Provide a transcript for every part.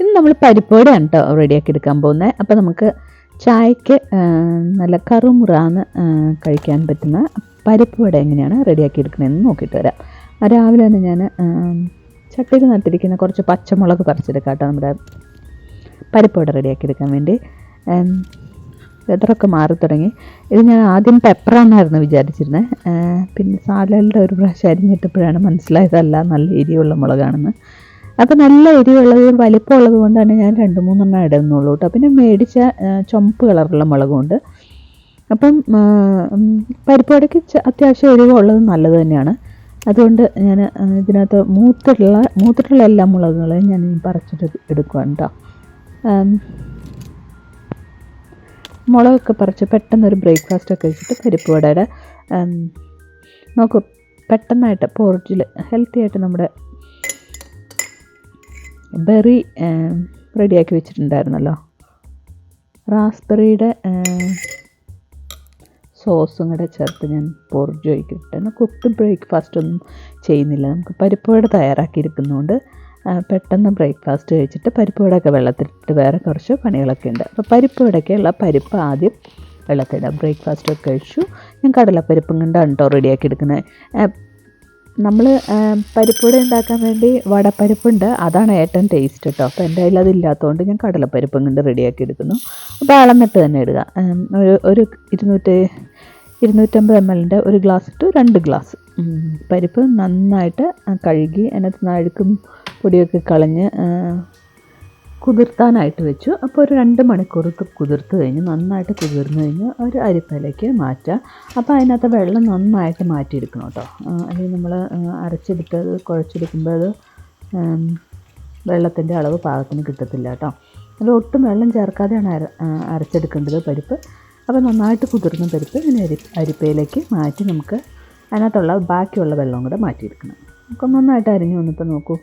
ഇന്ന് നമ്മൾ പരിപ്പോടെയാണ് കേട്ടോ റെഡിയാക്കി എടുക്കാൻ പോകുന്നത് അപ്പോൾ നമുക്ക് ചായക്ക് നല്ല കറുമുറാന്ന് കഴിക്കാൻ പറ്റുന്ന പരിപ്പുവട എങ്ങനെയാണ് റെഡിയാക്കി എടുക്കണമെന്ന് നോക്കിയിട്ട് വരാം. രാവിലെ തന്നെ ഞാൻ ചട്ടിയിൽ നട്ടിരിക്കുന്ന കുറച്ച് പച്ചമുളക് പറിച്ചെടുക്കാം കേട്ടോ നമ്മുടെ പരിപ്പുവട റെഡിയാക്കി എടുക്കാൻ വേണ്ടി. വെതറൊക്കെ മാറി തുടങ്ങി. ഇത് ഞാൻ ആദ്യം പെപ്പറാന്നായിരുന്നു വിചാരിച്ചിരുന്നത് പിന്നെ സാലലിന്റെ ഒരു പ്രാവശ്യം അരിഞ്ഞിട്ടപ്പോഴാണ് മനസ്സിലായതല്ല നല്ല എരിയുള്ള മുളകാണെന്ന്. അപ്പോൾ നല്ല എരിവുള്ളതും വലിപ്പമുള്ളത് കൊണ്ടാണ് ഞാൻ രണ്ട് മൂന്നെണ്ണം ഇടുന്നുള്ളൂ കേട്ടോ. പിന്നെ മേടിച്ച ചുമപ്പ് കളറുള്ള മുളകുണ്ട്. അപ്പം പരിപ്പുവടയ്ക്ക് അത്യാവശ്യം എരിവുള്ളത് നല്ലത് തന്നെയാണ്. അതുകൊണ്ട് ഞാൻ ഇതിനകത്ത് മൂത്തിട്ടുള്ള മൂത്തിട്ടുള്ള എല്ലാ മുളകുകളെയും ഞാൻ പറിച്ചിട്ട് എടുക്കുകയാണ് കേട്ടോ. മുളകൊക്കെ പറിച്ച് പെട്ടെന്നൊരു ബ്രേക്ക്ഫാസ്റ്റ് ഒക്കെ കഴിച്ചിട്ട് പരിപ്പ് വടയുടെ നോക്കൂ പെട്ടെന്നായിട്ട് പോർച്ചിൽ ഹെൽത്തി ആയിട്ട് നമ്മുടെ ബെറി റെഡിയാക്കി വെച്ചിട്ടുണ്ടായിരുന്നല്ലോ. റാസ്ബെറിയുടെ സോസും കൂടെ ചേർത്ത് ഞാൻ പോർജ് എന്നാൽ കുക്ക് ബ്രേക്ക്ഫാസ്റ്റ് ഒന്നും ചെയ്യുന്നില്ല. നമുക്ക് പരിപ്പുവട തയ്യാറാക്കിയിരിക്കുന്നതുകൊണ്ട് പെട്ടെന്ന് ബ്രേക്ക്ഫാസ്റ്റ് കഴിച്ചിട്ട് പരിപ്പുവടയൊക്കെ വെള്ളത്തിലിട്ട് വേറെ കുറച്ച് പണികളൊക്കെ ഉണ്ട്. അപ്പോൾ പരിപ്പുവടയ്ക്കുള്ള പരിപ്പ് ആദ്യം വെള്ളത്തിലിടാം. ബ്രേക്ക്ഫാസ്റ്റ് ഒക്കെ കഴിച്ചു. ഞാൻ കടലപ്പരിപ്പും കണ്ടാണ് കേട്ടോ റെഡിയാക്കി എടുക്കുന്നത്. നമ്മൾ പരിപ്പുവട ഉണ്ടാക്കാൻ വേണ്ടി വടപ്പരിപ്പുണ്ട്. അതാണ് ഏറ്റവും ടേസ്റ്റ് കേട്ടോ അപ്പോൾ എന്റെ കയ്യിൽ അതില്ലാത്തതുകൊണ്ട് ഞാൻ കടലപ്പരിപ്പും കൊണ്ട് റെഡിയാക്കി എടുക്കുന്നു. അപ്പോൾ അളന്നിട്ട് തന്നെ ഇടുക. ഒരു ഒരു ഇരുന്നൂറ്റി ഇരുന്നൂറ്റമ്പത് എം എല്ലിന്റെ ഒരു ഗ്ലാസ് ടു രണ്ട് ഗ്ലാസ് പരിപ്പ് നന്നായിട്ട് കഴുകി അതിനകത്ത് നിന്ന് അഴുക്കും പൊടിയൊക്കെ കളഞ്ഞ് കുതിർത്താനായിട്ട് വെച്ചു. അപ്പോൾ ഒരു രണ്ട് മണിക്കൂർ കുതിർത്ത് കഴിഞ്ഞ് നന്നായിട്ട് കുതിർന്ന് കഴിഞ്ഞ് ഒരു അരിപ്പയിലേക്ക് മാറ്റുക അപ്പോൾ അതിനകത്ത് വെള്ളം നന്നായിട്ട് മാറ്റിയെടുക്കണം കേട്ടോ. അല്ലെങ്കിൽ നമ്മൾ അരച്ചെടുത്ത് അത് കുഴച്ചെടുക്കുമ്പോൾ അത് വെള്ളത്തിന്റെ അളവ് പാകത്തിന് കിട്ടത്തില്ല കേട്ടോ. അത് ഒട്ടും വെള്ളം ചേർക്കാതെയാണ് അര അരച്ചെടുക്കേണ്ടത് പരിപ്പ്. അപ്പോൾ നന്നായിട്ട് കുതിർന്ന പരിപ്പ് ഇങ്ങനെ അരി അരിപ്പയിലേക്ക് മാറ്റി നമുക്ക് അതിനകത്തുള്ള ബാക്കിയുള്ള വെള്ളം കൂടെ മാറ്റിയെടുക്കണം. നമുക്ക് നന്നായിട്ട് അരിഞ്ഞു വന്നപ്പോൾ നോക്കൂ.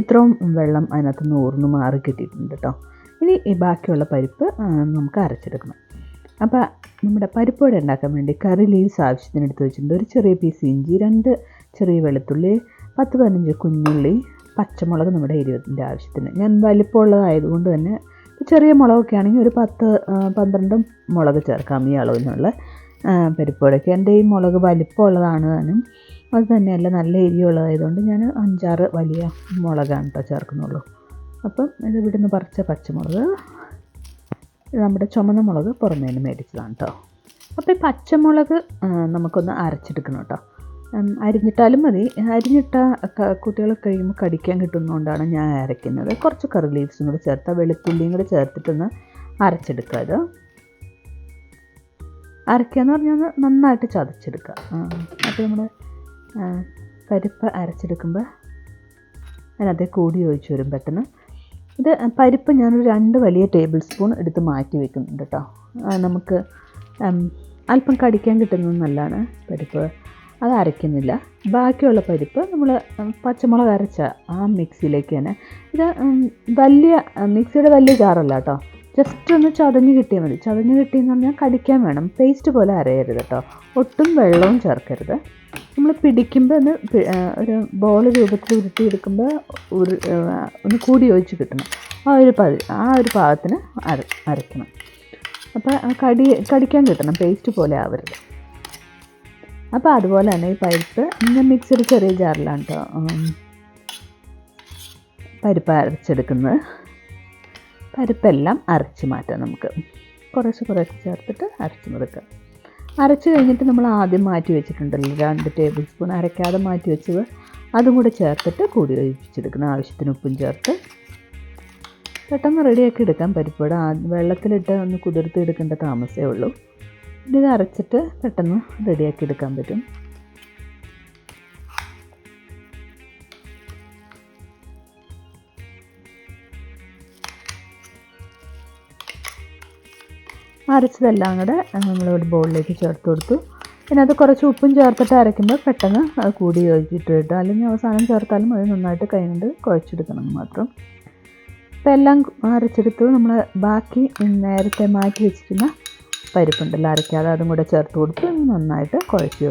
ഇത്രയും വെള്ളം അതിനകത്ത് നിന്ന് ഊർന്ന് മാറി കിട്ടിയിട്ടുണ്ട് കേട്ടോ ഇനി ഈ ബാക്കിയുള്ള പരിപ്പ് നമുക്ക് അരച്ചെടുക്കണം. അപ്പോൾ നമ്മുടെ പരിപ്പ് ഉണ്ടാക്കാൻ വേണ്ടി കറി ലീവ്സ് ആവശ്യത്തിന് എടുത്ത് വെച്ചിട്ടുണ്ട്. ഒരു ചെറിയ പീസ് ഇഞ്ചി രണ്ട് ചെറിയ വെളുത്തുള്ളി പത്ത് പതിനഞ്ച് കുഞ്ഞുള്ളി പച്ചമുളക് നമ്മുടെ എരിവത്തിന്റെ ആവശ്യത്തിന്. ഞാൻ വലിപ്പമുള്ളതായതുകൊണ്ട് തന്നെ ചെറിയ മുളകൊക്കെ ആണെങ്കിൽ ഒരു പത്ത് പന്ത്രണ്ട് മുളക് ചേർക്കാം ഈ അളവിനുള്ള പരിപ്പ് വടയ്ക്ക്. എന്റെ ഈ മുളക് വലിപ്പമുള്ളതാണ് താനും അത് തന്നെയല്ല നല്ല എരിയുള്ളതായതുകൊണ്ട് ഞാൻ അഞ്ചാറ് വലിയ മുളകാണ് കേട്ടോ ചേർക്കുന്നുള്ളൂ. അപ്പം ഇത് ഇവിടുന്ന് പറിച്ച പച്ചമുളക് നമ്മുടെ ചുമന്ന മുളക് പുറമേ നിന്ന് മേടിച്ചതാണ് കേട്ടോ അപ്പോൾ ഈ പച്ചമുളക് നമുക്കൊന്ന് അരച്ചെടുക്കണം കേട്ടോ അരിഞ്ഞിട്ടാലും മതി. അരിഞ്ഞിട്ട കുട്ടികളൊക്കെ കഴിയുമ്പോൾ കടിക്കാൻ കിട്ടുന്നതുകൊണ്ടാണ് ഞാൻ അരയ്ക്കുന്നത് കുറച്ച് കറി ലീവ്സും കൂടി ചേർത്ത് വെളുത്തുള്ളിയും കൂടി ചേർത്തിട്ടൊന്ന് അരച്ചെടുക്കുക അത്. അരയ്ക്കുക എന്ന് പറഞ്ഞാൽ നന്നായിട്ട് ചതച്ചെടുക്കുക. അപ്പോൾ നമ്മൾ പരിപ്പ് അരച്ചെടുക്കുമ്പോൾ അതിനകത്ത് കൂടി ഒഴിച്ച് വരും പെട്ടെന്ന്. ഇത് പരിപ്പ് ഞാനൊരു രണ്ട് വലിയ ടേബിൾ സ്പൂൺ എടുത്ത് മാറ്റി വെക്കുന്നുണ്ട് കേട്ടോ നമുക്ക് അല്പം കടിക്കാൻ കിട്ടുന്നത് നല്ലതാണ് പരിപ്പ്. അത് അരയ്ക്കുന്നില്ല. ബാക്കിയുള്ള പരിപ്പ് നമ്മൾ പച്ചമുളക് അരച്ച ആ മിക്സിയിലേക്ക് തന്നെ. ഇത് വലിയ മിക്സിയുടെ വലിയ ജാറല്ല കേട്ടോ ജസ്റ്റ് ഒന്ന് ചതഞ്ഞ് കിട്ടിയാൽ മതി. ചതഞ്ഞ് കിട്ടിയെന്ന് പറഞ്ഞാൽ കടിക്കാൻ വേണം. പേസ്റ്റ് പോലെ അരയരുത് കേട്ടോ. ഒട്ടും വെള്ളവും ചേർക്കരുത്. നമ്മൾ പിടിക്കുമ്പോൾ ഒന്ന് ഒരു ബോൾ രൂപത്തിൽ ഉരുട്ടിയെടുക്കുമ്പോൾ ഉരു ഒന്ന് കൂടി ഒഴിച്ച് കിട്ടണം. ആ ഒരു പതി ആ ഒരു പാകത്തിന് അര അരയ്ക്കണം. അപ്പോൾ കടി കടിക്കാൻ കിട്ടണം. പേസ്റ്റ് പോലെ ആവരുത്. അപ്പോൾ അതുപോലെ തന്നെ ഈ പരിപ്പ് ഞാൻ മിക്സിയുടെ ചെറിയ ജാറിലാണ് കേട്ടോ പരിപ്പ് അരച്ചെടുക്കുന്നത്. പരിപ്പെല്ലാം അരച്ച് മാറ്റാം നമുക്ക്. കുറച്ച് കുറച്ച് ചേർത്തിട്ട് അരച്ച് നിറക്കുക അരച്ച് കഴിഞ്ഞിട്ട് നമ്മൾ ആദ്യം മാറ്റി വെച്ചിട്ടുണ്ടല്ലോ രണ്ട് ടേബിൾ സ്പൂൺ അരയ്ക്കാതെ മാറ്റി വെച്ചത്. അതും കൂടെ ചേർത്തിട്ട് കൂടി ഒഴിപ്പിച്ചെടുക്കുന്ന ആവശ്യത്തിന് ഉപ്പും ചേർത്ത്. പെട്ടെന്ന് റെഡിയാക്കി എടുക്കാൻ പരിപ്പോടെ വെള്ളത്തിലിട്ട് ഒന്ന് കുതിർത്ത് എടുക്കേണ്ട താമസമേ ഉള്ളൂ. ഇത് അരച്ചിട്ട് പെട്ടെന്ന് റെഡിയാക്കി എടുക്കാൻ പറ്റും. അരച്ചതെല്ലാം കൂടെ നമ്മൾ ഒരു ബൗളിലേക്ക് ചേർത്ത് കൊടുത്തു. പിന്നെ അത് കുറച്ച് ഉപ്പും ചേർത്തിട്ട് അരയ്ക്കുമ്പോൾ പെട്ടെന്ന് അത് കൂടി യോജിച്ചിട്ട് കിട്ടും. അല്ലെങ്കിൽ അവസാനം ചേർത്താലും അത് നന്നായിട്ട് കൈ കൊണ്ട് കുഴച്ചെടുക്കണം മാത്രം. അപ്പോൾ എല്ലാം അരച്ചെടുത്തു. നമ്മൾ ബാക്കി നേരത്തെ മാറ്റി വെച്ചിരുന്ന പരിപ്പുണ്ടല്ലോ അരയ്ക്കാതെ അതും കൂടെ ചേർത്ത് കൊടുത്ത് നന്നായിട്ട് കുഴച്ച്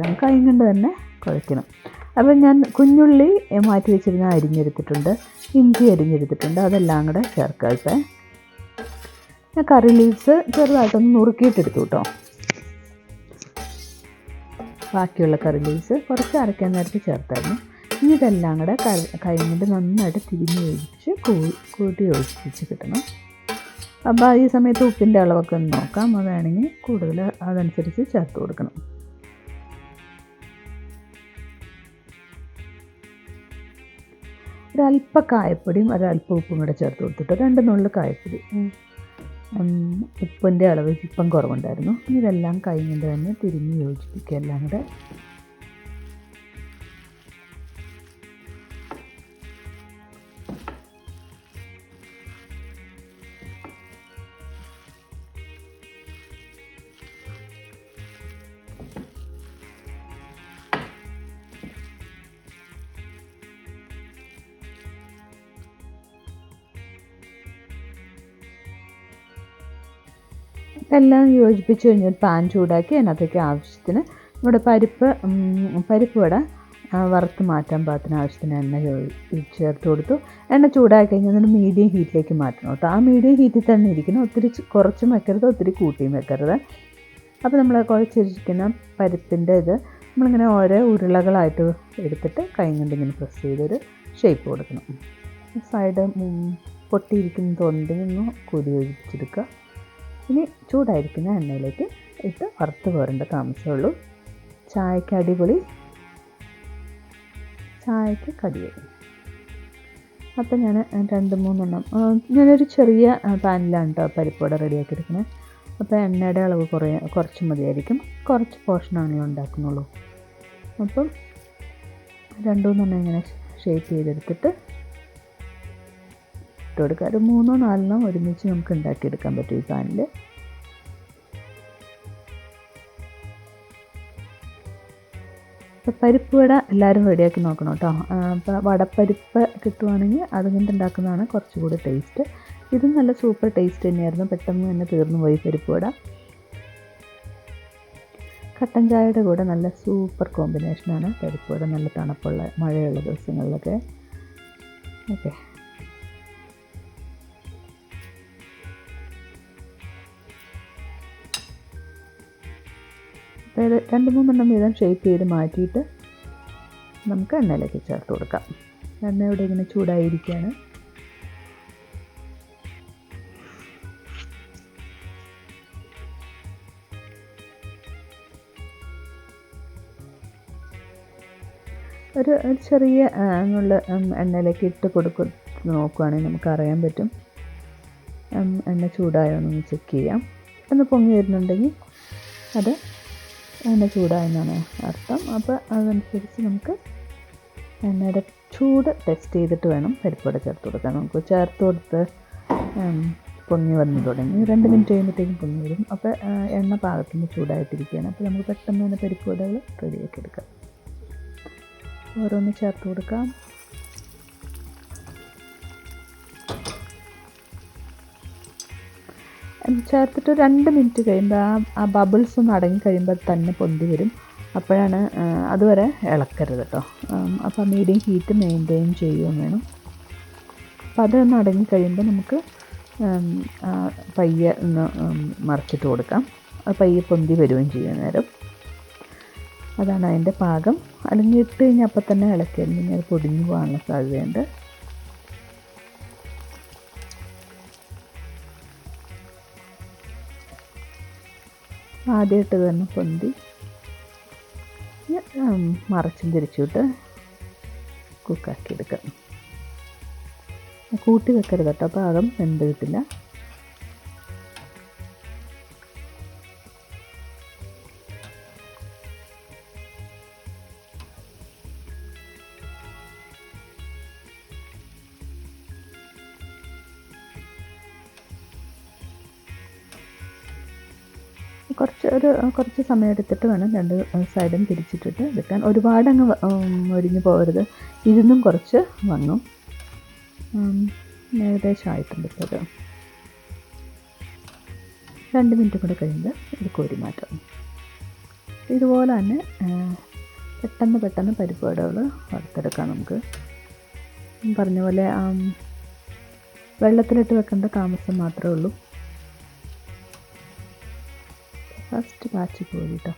നമുക്ക് കൈ കൊണ്ട് തന്നെ കുഴയ്ക്കണം അപ്പോൾ ഞാൻ കുഞ്ഞുള്ളി മാറ്റി വെച്ചിരുന്ന അരിഞ്ഞെടുത്തിട്ടുണ്ട്. ഇഞ്ചി അരിഞ്ഞെടുത്തിട്ടുണ്ട്. അതെല്ലാം കൂടെ ചേർക്കാം ഞാൻ കറി ലീവ്സ് ചെറുതായിട്ടൊന്ന് നുറുക്കിയിട്ടെടുത്തു കേട്ടോ ബാക്കിയുള്ള കറി ലീവ്സ് കുറച്ച് അരയ്ക്കാൻ നേരത്ത് ചേർത്തായിരുന്നു. ഇനി ഇതെല്ലാം കൂടെ കഴിഞ്ഞിട്ട് നന്നായിട്ട് തിരിഞ്ഞ് ഒഴിച്ച് കൂട്ടി ഒഴിച്ച് കിട്ടണം. അപ്പോൾ ഈ സമയത്ത് ഉപ്പിന്റെ അളവൊക്കെ ഒന്ന് നോക്കാം. അത് വേണമെങ്കിൽ കൂടുതൽ അതനുസരിച്ച് ചേർത്ത് കൊടുക്കണം. ഒരല്പ കായപ്പൊടിയും ഒരല്പ ഉപ്പും കൂടെ ചേർത്ത് കൊടുത്തിട്ട് രണ്ട് നുള്ളു കായപ്പൊടി. ഉപ്പിന്റെ അളവ് ഇപ്പം കുറവുണ്ടായിരുന്നു. ഇതെല്ലാം കഴിഞ്ഞിട്ട് തന്നെ തിരിഞ്ഞ് യോജിപ്പിക്കുക. എല്ലാം കൂടെ എല്ലാം യോജിപ്പിച്ച് കഴിഞ്ഞ് ഒരു പാൻ ചൂടാക്കി അതിനകത്തേക്ക് ആവശ്യത്തിന് നമ്മുടെ പരിപ്പ് പരിപ്പ് വട വറുത്ത് മാറ്റാൻ പാകത്തിന് ആവശ്യത്തിന് എണ്ണ ചേർത്ത് കൊടുത്തു. എണ്ണ ചൂടാക്കി കഴിഞ്ഞാൽ നമ്മൾ മീഡിയം ഹീറ്റിലേക്ക് മാറ്റണം കേട്ടോ. ആ മീഡിയം ഹീറ്റിൽ തന്നെ ഇരിക്കണം. ഒത്തിരി കുറച്ചും വെക്കരുത് ഒത്തിരി കൂട്ടിയും വെക്കരുത്. അപ്പോൾ നമ്മൾ കുഴച്ചിരിക്കുന്ന പരിപ്പിന്റെ ഇത് നമ്മളിങ്ങനെ ഓരോ ഉരുളകളായിട്ട് എടുത്തിട്ട് കൈ കൊണ്ട് ഇങ്ങനെ പ്രസ് ചെയ്തൊരു ഷേപ്പ് കൊടുക്കണം. സൈഡ് പൊട്ടിയിരിക്കുന്ന തൊണ്ടിൽ നിന്ന് കൂടി യോജിപ്പിച്ചെടുക്കുക ഇനി ചൂടായിരിക്കുന്ന എണ്ണയിലേക്ക് ഇട്ട് വറുത്ത് പോരേണ്ട താമസമുള്ളൂ ചായക്ക് അടിപൊളി ചായക്ക് കടിയായി അപ്പം ഞാൻ രണ്ട് മൂന്നെണ്ണം ഞാനൊരു ചെറിയ പാനിലാണ് കേട്ടോ പരിപ്പോടെ റെഡിയാക്കി എടുക്കുന്നത് അപ്പോൾ എണ്ണയുടെ അളവ് കുറേ കുറച്ച് മതിയായിരിക്കും. കുറച്ച് പോർഷനാണല്ലോ ഉണ്ടാക്കുന്നുള്ളൂ. അപ്പം രണ്ടു മൂന്നെണ്ണം ഇങ്ങനെ ഷേപ്പ് ചെയ്തെടുത്തിട്ട് ഇട്ട് കൊടുക്കുക ഒരു മൂന്നോ നാലെണ്ണം ഒരുമിച്ച് നമുക്ക് ഉണ്ടാക്കിയെടുക്കാൻ പറ്റും ഈ പാനിൽ പരിപ്പ് വട എല്ലാവരും റെഡിയാക്കി നോക്കണം കേട്ടോ. അപ്പോൾ വടപ്പരിപ്പ് കിട്ടുവാണെങ്കിൽ അതുകൊണ്ട് ഉണ്ടാക്കുന്നതാണ് കുറച്ചുകൂടി ടേസ്റ്റ്. ഇതും നല്ല സൂപ്പർ ടേസ്റ്റ് തന്നെയായിരുന്നു. പെട്ടെന്ന് തന്നെ തീർന്നു പോയി പരിപ്പ് വട. കട്ടൻ ചായയുടെ കൂടെ നല്ല സൂപ്പർ കോമ്പിനേഷനാണ് പരിപ്പ് വട. നല്ല തണുപ്പുള്ള മഴയുള്ള ദിവസങ്ങളിലൊക്കെ. ഓക്കെ. അതായത് രണ്ട് മൂന്നെണ്ണം വീതം ഷേപ്പ് ചെയ്ത് മാറ്റിയിട്ട് നമുക്ക് എണ്ണയിലേക്ക് ചേർത്ത് കൊടുക്കാം. എണ്ണ ഇവിടെ ഇങ്ങനെ ചൂടായിരിക്കുകയാണ് ഒരു ചെറിയ നുള്ള എണ്ണയിലേക്ക് ഇട്ട് കൊടുക്ക നോക്കുകയാണെങ്കിൽ നമുക്ക് അറിയാൻ പറ്റും എണ്ണ ചൂടായോ എന്നൊന്ന് ചെക്ക് ചെയ്യാം. ഒന്ന് പൊങ്ങി വരുന്നുണ്ടെങ്കിൽ അത് എണ്ണ ചൂടായെന്നാണ് അർത്ഥം. അപ്പോൾ അതനുസരിച്ച് നമുക്ക് എണ്ണയുടെ ചൂട് ടെസ്റ്റ് ചെയ്തിട്ട് വേണം പരിപ്പോടെ ചേർത്ത് കൊടുക്കാൻ. നമുക്ക് ചേർത്ത് കൊടുത്ത് പൊങ്ങി വന്നു തുടങ്ങി. രണ്ട് മിനിറ്റ് കഴിയുമ്പോഴത്തേക്കും പൊങ്ങി വരും. അപ്പോൾ എണ്ണ പാകത്തിന് ചൂടായിട്ടിരിക്കുകയാണ്. അപ്പോൾ നമുക്ക് പെട്ടെന്ന് തന്നെ പരിപ്പോടകൾ റെഡിയാക്കി എടുക്കാം. ഓരോന്ന് ചേർത്ത് കൊടുക്കാം. ചേർത്തിട്ട് രണ്ട് മിനിറ്റ് കഴിയുമ്പോൾ ആ ആ ബബിൾസ് ഒന്ന് അടങ്ങി കഴിയുമ്പോൾ തന്നെ പൊന്തി വരും. അപ്പോഴാണ് അതുവരെ ഇളക്കരുത് കേട്ടോ അപ്പോൾ മീഡിയം ഹീറ്റ് മെയിന്റെയിൻ ചെയ്യുകയും വേണം. അപ്പോൾ അതൊന്ന് അടങ്ങി കഴിയുമ്പോൾ നമുക്ക് പയ്യെ ഒന്ന് മറിച്ചിട്ട് കൊടുക്കാം. അത് പയ്യെ പൊന്തി വരികയും ചെയ്യും നേരം അതാണ് അതിന്റെ പാകം. അല്ലെങ്കിൽ ഇട്ട് കഴിഞ്ഞാൽ അപ്പം തന്നെ ഇളക്കിയിരുന്നെങ്കിൽ അത് പൊടിഞ്ഞു പോകാനുള്ള സാധ്യതയുണ്ട്. ആദ്യമായിട്ട് തന്നെ പൊന്തി. മറച്ചും തിരിച്ചിട്ട് കുക്കാക്കി എടുക്കാം കൂട്ടി വെക്കരുത് കേട്ടോ പാകം വെന്ത് കിട്ടില്ല. കുറച്ച് ഒരു കുറച്ച് സമയം എടുത്തിട്ട് വേണം രണ്ട് സൈഡും തിരിച്ചിട്ടിട്ട് എടുക്കാൻ. ഒരുപാട് അങ്ങ് വ- ഉം, ഒരിഞ്ഞു പോകരുത്. ഇരുന്നും കുറച്ച് വന്നു. ഏകദേശം ആയിട്ടുണ്ട് ഇപ്പോൾ രണ്ട് മിനിറ്റ് കൂടെ കഴിയുമ്പോൾ ഇത് കോരി മാറ്റാം. ഇതുപോലെ തന്നെ പെട്ടെന്ന് പെട്ടെന്ന് പരിപ്പ് വടകൾ വറുത്തെടുക്കാം നമുക്ക്. പറഞ്ഞ പോലെ വെള്ളത്തിലിട്ട് വെക്കേണ്ട താമസം മാത്രമേ ഉള്ളൂ. ഫസ്റ്റ് ബാച്ച് പോയി കേട്ടോ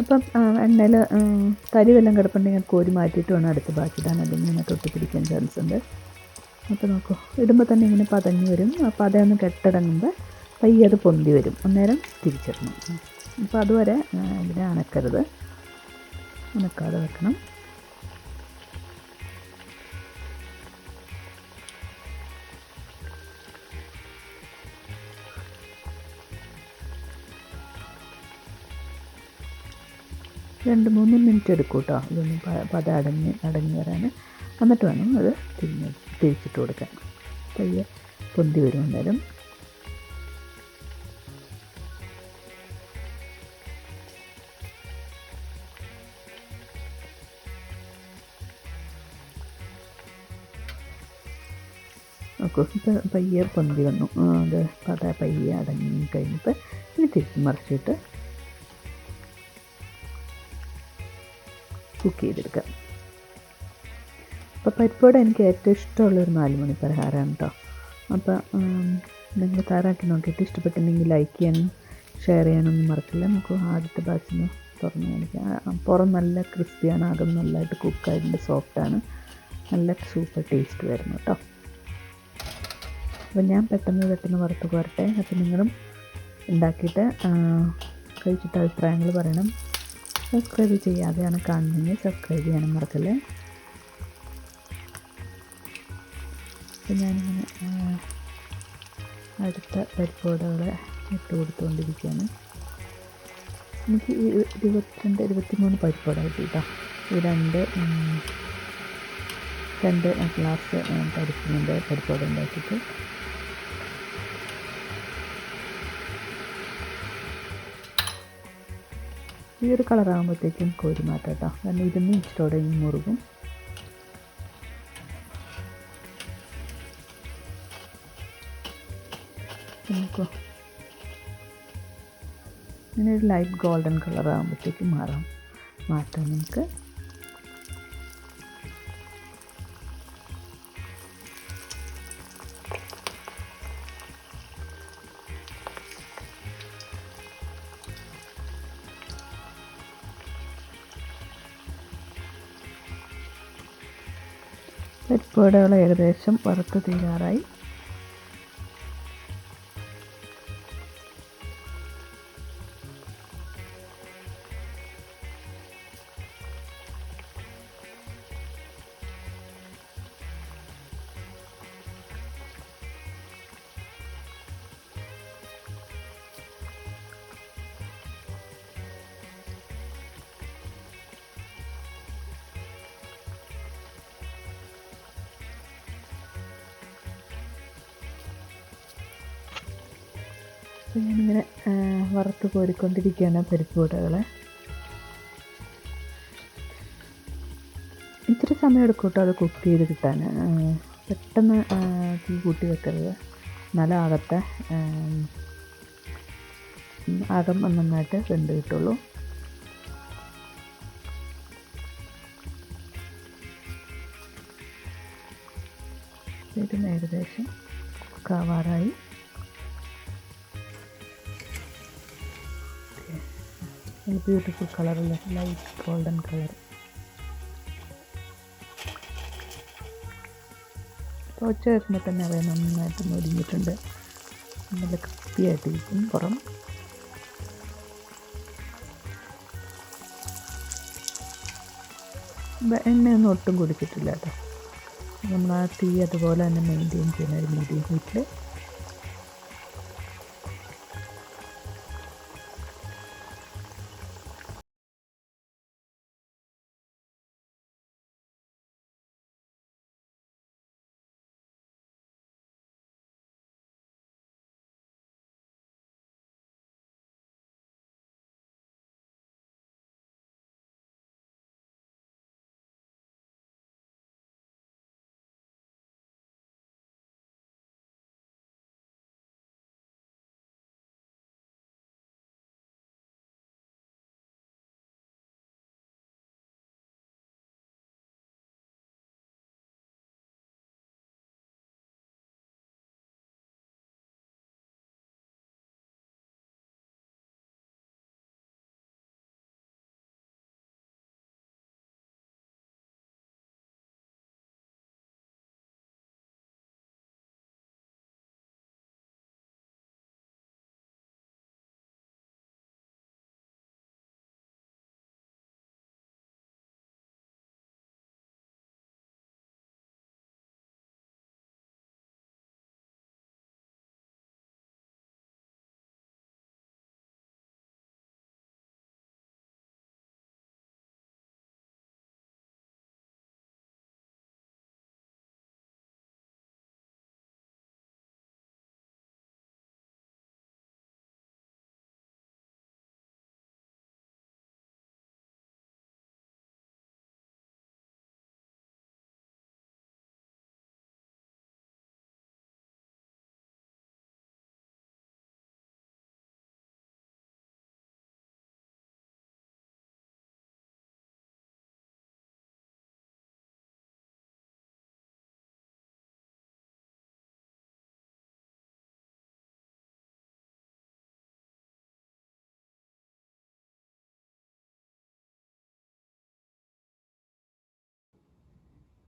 അപ്പം എണ്ണയിൽ കരിവെല്ലാം കിടപ്പുണ്ടെങ്കിൽ കോരി മാറ്റിയിട്ട് വേണം അടുത്ത ബാച്ച് ഇടാൻ. ഇങ്ങനെ തൊട്ട് പിടിക്കാൻ ചാൻസ് ഉണ്ട്. അപ്പോൾ നോക്കൂ. ഇടുമ്പോൾ തന്നെ ഇങ്ങനെ പതഞ്ഞ് വരും. അപ്പോൾ അതൊന്ന് കെട്ടടങ്ങുമ്പോൾ പയ്യെ അത് പൊന്തി വരും. അന്നേരം തിരിച്ചിടണം. അപ്പോൾ അതുവരെ ഇതിനെ അനക്കരുത്. അനക്കാതെ വെക്കണം. രണ്ട് മൂന്ന് മിനിറ്റ് എടുക്കും കേട്ടോ ഇതൊന്ന് അടഞ്ഞ് അടഞ്ഞ് വരാൻ എന്നിട്ട് വേണം അത് തിരിഞ്ഞ് തിരിച്ചിട്ട് കൊടുക്കാൻ. പയ്യെ പൊന്തി വരും അന്നേരം നോക്കൂ പയ്യെ പൊന്തി വന്നു. അത് പത പയ്യെ അടങ്ങി കഴിഞ്ഞിട്ട് ഇനി തിരിച്ച് മറിച്ചിട്ട് കുക്ക് ചെയ്തെടുക്കാം അപ്പോൾ പരിപ്പോടെ എനിക്ക് ഏറ്റവും ഇഷ്ടമുള്ളൊരു നാല് മണി പലഹാരമാണ് കേട്ടോ അപ്പോൾ നിങ്ങൾ തയ്യാറാക്കി നോക്കിയിട്ട് ഇഷ്ടപ്പെട്ടിട്ടുണ്ടെങ്കിൽ ലൈക്ക് ചെയ്യാനും ഷെയർ ചെയ്യാനൊന്നും മറക്കില്ല. നമുക്ക് ആദ്യത്തെ ബാച്ചിന് തുറന്ന് കാണിക്കാം. പുറം നല്ല ക്രിസ്പിയാണ് അകം നല്ലതായിട്ട് കുക്കായിട്ടുണ്ട് സോഫ്റ്റാണ് നല്ല സൂപ്പർ ടേസ്റ്റ് വരുന്നു കേട്ടോ അപ്പോൾ ഞാൻ പെട്ടെന്ന് പെട്ടെന്ന് വറുത്ത് പോരട്ടെ അപ്പോൾ നിങ്ങളും ഉണ്ടാക്കിയിട്ട് കഴിച്ചിട്ട് അഭിപ്രായങ്ങൾ പറയണം. സബ്സ്ക്രൈബ് ചെയ്യാതെയാണ് കാണുന്നതെങ്കിൽ സബ്സ്ക്രൈബ് ചെയ്യാനും മറക്കല്ലേ? അപ്പം ഞാനിങ്ങനെ അടുത്ത പരിപ്പോടകളെ ഇട്ട് കൊടുത്തുകൊണ്ടിരിക്കുകയാണ് എനിക്ക് ഇരുപത്തിരണ്ട് ഇരുപത്തിമൂന്ന് പരിപ്പോട കിട്ടി കേട്ടോ ഈ രണ്ട് രണ്ട് ഗ്ലാസ് പരിപ്പിന്റെ പരിപ്പോട ഉണ്ടാക്കിയിട്ട്. ഈ ഒരു കളറാകുമ്പോഴത്തേക്കും കോരി മാറ്റാം കേട്ടോ കാരണം ഇരുന്ന് ഇച്ചിട്ടോടെ ഇനി മുറുകും. ഇങ്ങനെ ഒരു ലൈറ്റ് ഗോൾഡൻ കളറാകുമ്പോഴത്തേക്കും മാറാം. മാറ്റാം നമുക്ക് പരിപ്പുവടകൾ ഏകദേശം വറുത്ത് തീരാറായി. ഞാനിങ്ങനെ വറുത്ത് കോരിക്കൊണ്ടിരിക്കുകയാണ് പരിപ്പ് വടകളെ. ഇത്തിരി സമയം എടുക്കും കേട്ടോ അത് കുക്ക് ചെയ്ത് കിട്ടാൻ. പെട്ടെന്ന് തീ കൂട്ടി വെക്കരുത്. എന്നാലും ആകത്തെ ആകം നന്നായിട്ട് വെന്ത് കിട്ടുള്ളൂ. ഇത് ഏകദേശം കാവാറായി ബ്യൂട്ടിഫുൾ കളറല്ലേ ലൈറ്റ് ഗോൾഡൻ കളർ ഉച്ച വരുമ്പോൾ തന്നെ അവയെ നന്നായിട്ട് മൊരിഞ്ഞിട്ടുണ്ട്. നല്ല ക്രിസ്പി ആയിട്ടിരിക്കും പുറം. എണ്ണയൊന്നും ഒട്ടും കുടിച്ചിട്ടില്ല കേട്ടോ. നമ്മൾ ആ തീ അതുപോലെ തന്നെ മെയിന്റെയിൻ ചെയ്യുന്ന ഒരു മീഡിയം ഹീറ്റിൽ